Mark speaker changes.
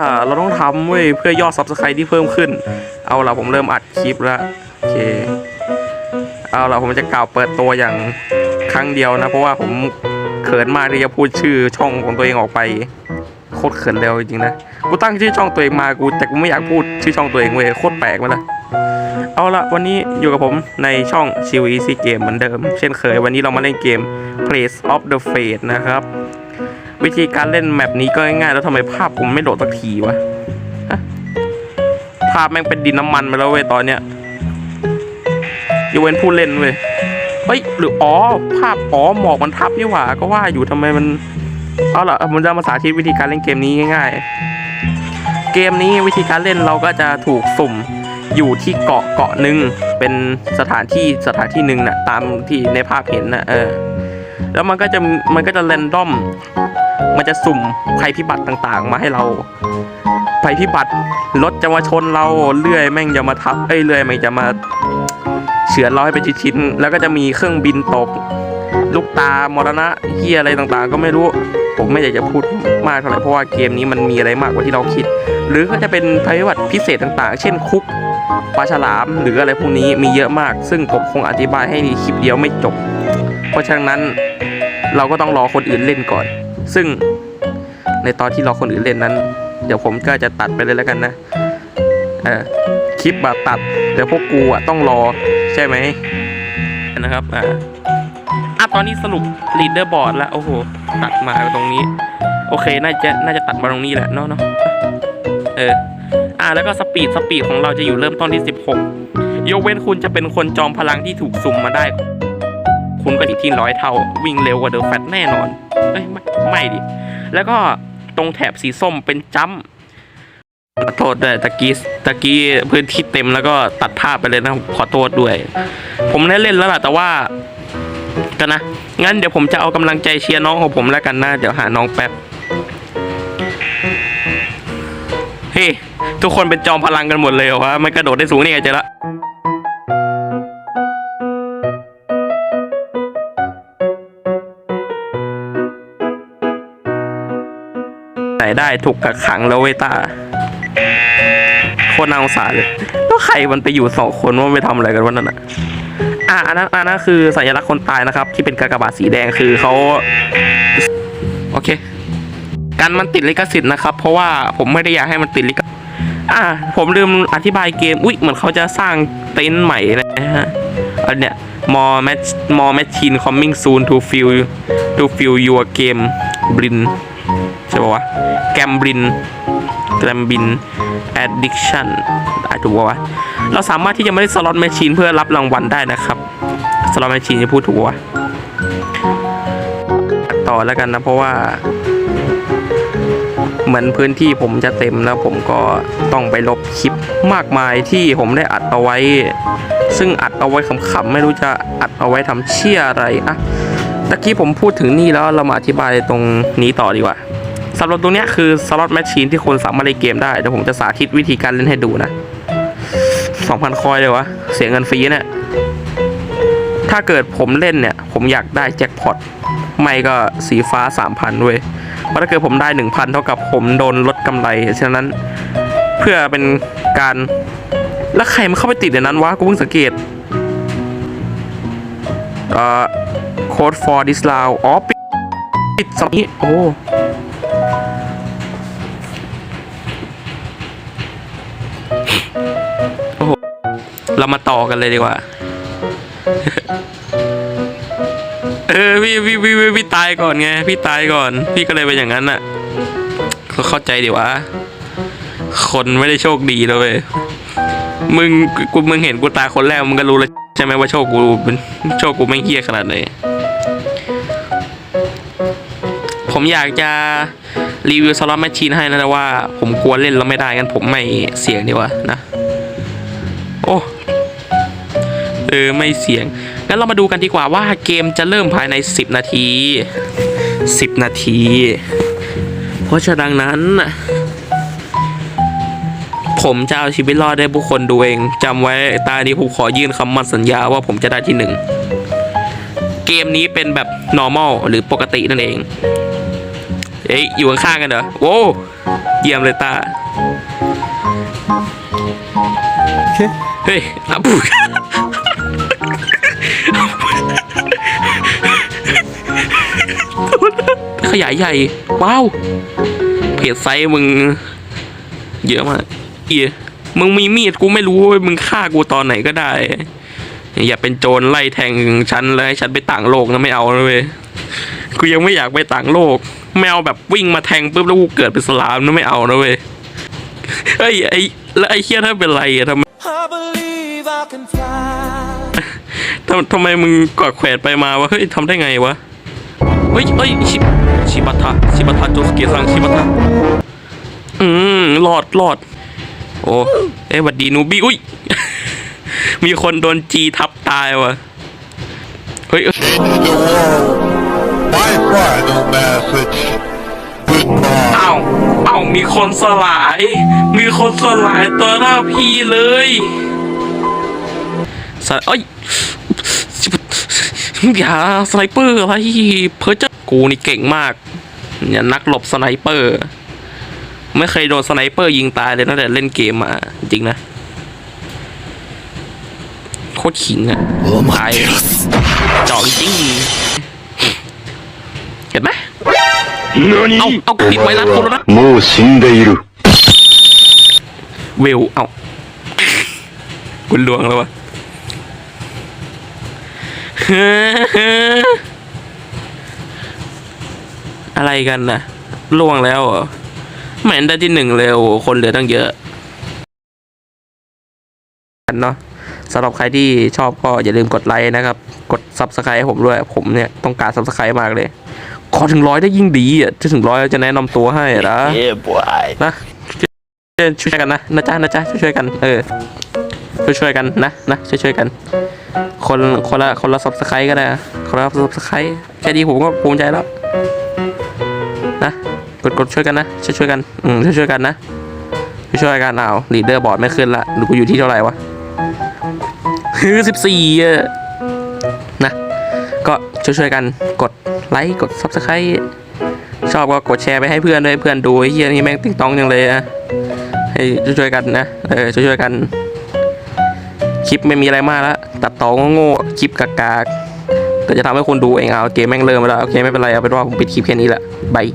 Speaker 1: อ่าเราต้องทำเว้ยเพื่อยอด subscribe ที่เพิ่มขึ้น เอาละผมเริ่มอัดคลิปแล้วโอเค เอาละผมจะกล่าวเปิดตัวอย่างครั้งเดียวนะ เพราะว่าผมเขินมากที่จะพูดชื่อช่องของตัวเองออกไปโคตรเขินเร็วจริงๆนะกูตั้งชื่อช่องตัวเองมากูแต่กูไม่อยากพูดชื่อช่องตัวเองเว้ยโคตรแปลกไหมล่ะเอาละวันนี้อยู่กับผมในช่องชิว Easy Game เหมือนเดิม เช่นเคยวันนี้เรามาเล่นเกม Place of the Fate นะครับ วิธีการเล่นแมปนี้ก็ง่ายๆแล้วทำไมภาพผมไม่โหลดสักทีวะภาพแม่งเป็นดินน้ำมันไปแล้วเว้ยตอนเนี้ยยกเว้นผู้เล่นเว้ยเฮ้ยหรืออ๋อภาพอ๋อหมอกมันทับนี่หว่าก็ว่าอยู่ทำไมมันเอาล่ะผมจะมาสาธิตวิธีการเล่นเกมนี้ง่าย ๆ เกมนี้วิธีการเล่นเราก็จะถูกสุ่มอยู่ที่เกาะเกาะหนึ่งเป็นสถานที่สถานที่หนึ่งน่ะตามที่ในภาพเห็นนะเออ แล้วมันก็จะมันก็จะเรนดอม มันจะสุ่มภัยพิบัติต่างๆ มาให้เราภัยพิบัติรถจะมาชนเราเลื่อยแม่งจะมาทับเอ้ยเลื่อยแม่งจะมาเฉือนเราให้เป็นชิ้นๆแล้วก็จะมีเครื่องบินตก ลูกตามรณะเฮียอะไรต่างๆ ก็ไม่รู้ผมไม่อยากจะพูดมากเท่าไหร่เพราะว่าเกมนี้มันมีอะไรมากกว่าที่เราคิด หรือก็จะเป็นภัยพิบัติพิเศษต่างๆ เช่นคุกปลาฉลามหรืออะไรพวกนี้มีเยอะมาก ซึ่งผมคงอธิบายให้คลิปเดียวไม่จบ เพราะฉะนั้นเราก็ต้องรอคนอื่นเล่นก่อน ซึ่งในตอนที่รอคนอื่นเล่นนั้น เดี๋ยวผมก็จะตัดไปเลยแล้วกันนะเออคลิปแบบตัดเดี๋ยวพวกกูอะต้องรอใช่ไหมนะครับอ่าอะตอนนี้สรุปลีดเดอร์บอร์ดแล้วโอ้โหตัดมาตรงนี้ โอเคน่าจะน่าจะตัดมาตรงนี้แหละเนาะเนาะเอออะแล้วก็สปีดสปีดของเราจะอยู่เริ่มต้นที่ 16 ยกเว้นคุณจะเป็นคนจอมพลังที่ถูกสุ่มมาได้ คุณก็ติดที่ร้อยเท่า วิ่งเร็วกว่าเดอะแฟตแน่นอนเอ้ยไม่ไม่ดิ แล้วก็ตรงแถบสีส้มเป็นจัมขอโทษด้วยตะกี้ตะกี้พื้นที่เต็มแล้วก็ตัดภาพไปเลยนะขอโทษด้วย ผมได้เล่นแล้วล่ะแต่ว่ากันนะ งั้นเดี๋ยวผมจะเอากำลังใจเชียร์น้องของผมแล้วกันนะ เดี๋ยวหาน้องแป๊บเฮ้ ทุกคนเป็นจอมพลังกันหมดเลยเหรอวะมันกระโดดได้สูงนี่ไงเจอละ ไหนได้ถูกกักขังแล้วเวตาโคตรน่าสงสารเลยแล้วใครมันไปอยู่สองคนว่าไปทำอะไรกันวันนั้นอะอะอันนั้นอันนั้นคือสัญลักษณ์คนตายนะครับ ที่เป็นกากบาทสีแดงคือเขาโอเค การมันติดลิขสิทธิ์นะครับ เพราะว่าผมไม่ได้อยากให้มันติดลิขอะผมลืมอธิบายเกมอุ๊ยเหมือนเขาจะสร้างเต็นท์ใหม่นะฮะอันเนี้ย more match more machine coming soon to fill to fill your game brin ใช่ป่าวะแกมบรินแกมบิน addiction อาจถูกป่าวะเราสามารถที่จะไม่ได้สล็อตแมชชีนเพื่อรับรางวัลได้นะครับสล็อตแมชชีนจะพูดถูกป่าวะต่อแล้วกันนะ เพราะว่า เหมือนพื้นที่ผมจะเต็มแล้วผมก็ต้องไปลบคลิปมากมายที่ผมได้อัดเอาไว้ ซึ่งอัดเอาไว้ขำๆไม่รู้จะอัดเอาไว้ทำเชี่ยอะไรอะ ตะกี้ผมพูดถึงนี่แล้วเรามาอธิบายตรงนี้ต่อดีกว่าสำหรับตรงนี้คือสล็อตแมชชีนที่คนสามารถเล่นเกมได้เดี๋ยวผมจะสาธิตวิธีการเล่นให้ดูนะ2,000คอยเลยวะ เสียเงินฟรีเนี่ยถ้าเกิดผมเล่นเนี่ย ผมอยากได้แจ็คพอตไม่ก็สีฟ้า 3,000ด้วยเพราะถ้าเกิดผมได้ 1,000 เท่ากับผมโดนลดกำไร ฉะนั้นเพื่อเป็นการ แล้วใครมันเข้าไปติดในนั้นวะ กูเพิ่งสังเกต เอ่อ code for this round อ๋อปิดปิดสนี้ โอ้โอ้โห เรามาต่อกันเลยดีกว่า เออ พี่พี่พี่พี่ตายก่อนไง พี่ตายก่อน พี่ก็เลยเป็นอย่างนั้นอะก็เข้าใจดีวะ คนไม่ได้โชคดีเลยเว้ยมึงกูมึงเห็นกูตาคนแรกมึงก็รู้แล้วใช่ไหมว่าโชคกูเป็นโชคกูไม่เฮี้ยขนาดไหน ผมอยากจะรีวิวสล็อตแมชชีนให้นะแต่ว่าผมกลัวเล่นแล้วไม่ได้กันผมไม่เสียงดีกว่านะ โอ้เออไม่เสียงงั้นเรามาดูกันดีกว่าว่าเกมจะเริ่มภายใน 10 นาที 10 นาที เพราะฉะนั้น ผมจะเอาชีวิตรอดได้ผู้คนดูเองจำไว้ตานี้ผมขอยื่นคำมั่นสัญญาว่าผมจะได้ที่หนึ่งเกมนี้เป็นแบบ normal หรือปกตินั่นเอง เอ้ยอยู่ข้างๆกันเหรอโว้เยี่ยมเลยตาเฮ้ยอะปุ๊บขยายใหญ่ ว้าว เพจไซส์มึง เยอะมากเอียมึงมีมีดกูไม่รู้เว้มึงฆ่ากูตอนไหนก็ได้ อย่าเป็นโจรไล่แทงฉันแล้วให้ฉันไปต่างโลกนะไม่เอาเว้ย กูยังไม่อยากไปต่างโลกไม่เอาแบบวิ่งมาแทงปุ๊บแล้วกูเกิดเป็นสลามนะไม่เอานะเว้ยเฮ้ยไอ้แล้วไอ้เฮียถ้าเป็นไรอะทำไม
Speaker 2: I believe I can fly.
Speaker 1: ทำทำไมมึงกอดแขวนไปมาวะเฮ้ยทำได้ไงวะเฮ้ยเฮ้ยชิชิบัตะชิบัตะโจสเกซังชิบัตะอืมรอดรอด โอ้เอ้ยหวัดดีนูบี้อุ้ยมีคนโดนจีทับตายวะเฮ้ย
Speaker 3: message. Goodbye.
Speaker 1: อ้าวอ้าวมีคนสลาย มีคนสลายตัวหน้าพี่เลยสลายเอ้ยอย่าสไนเปอร์อะไรเพอเจอกูนี่เก่งมากเนี่ยนักหลบสไนเปอร์ ไม่เคยโดนสไนเปอร์ยิงตายเลยตั้งแต่เล่นเกมมาจริงนะโคตรขิงอะตายเจาะจริง เห็นไหมเอาเอาติดไวรัสโคโรนา
Speaker 4: โมชินเดรุ
Speaker 1: เวลเอาคุณลวงแล้ววะอะไรกันนะล่วงแล้วเหรอแมืนได้ที่หนึ่งเร็วคนเหลือตั้งเยอะกันเนาะสำหรับใครที่ชอบก็อย่าลืมกดไลค์นะครับ กดซับสไครต์ให้ผมด้วย ผมเนี่ยต้องการซับสไครต์มากเลย ถึงร้อยได้ยิ่งดีอะถ้าถึงร้อยจะแนะนำตัวให้นะ
Speaker 4: Yeah, boy.
Speaker 1: นะช่วยช่วยกันนะนะจ๊ะนะจ๊ะช่วยช่วยกัน เออช่วยช่วยกันนะนะช่วยช่วยกัน คนคนละคนละซับสไครต์ก็ได้นะคนละซับสไครต์แค่นี้ผมก็ภูมิใจแล้วนะกดกดช่วยกันนะช่วยช่วยกันอืมช่วยช่วยกันนะช่วยช่วยกันอ้าวลีดเดอร์บอร์ดไม่ขึ้นละดูกูอยู่ที่เท่าไหร่วะคือสิบสี่อะนะก็ช่วยช่วยกันกด ไลค์กดซับสไครต์ชอบก็กดแชร์ไปให้เพื่อนด้วยเพื่อนดูไอ้เฮียนี่แม่งติ๊งต้อย่างเลยอะให้ช่วยๆกันนะเออช่วยๆกัน คลิปไม่มีอะไรมากแล้วตัดต่อโง่ๆคลิปกากๆก็จะทำให้คนดูเองเอาเกมแม่งเริ่มไปแล้วโอเคไม่เป็นไรเอาเป็นว่าผมปิดคลิปแค่นี้แหละบาย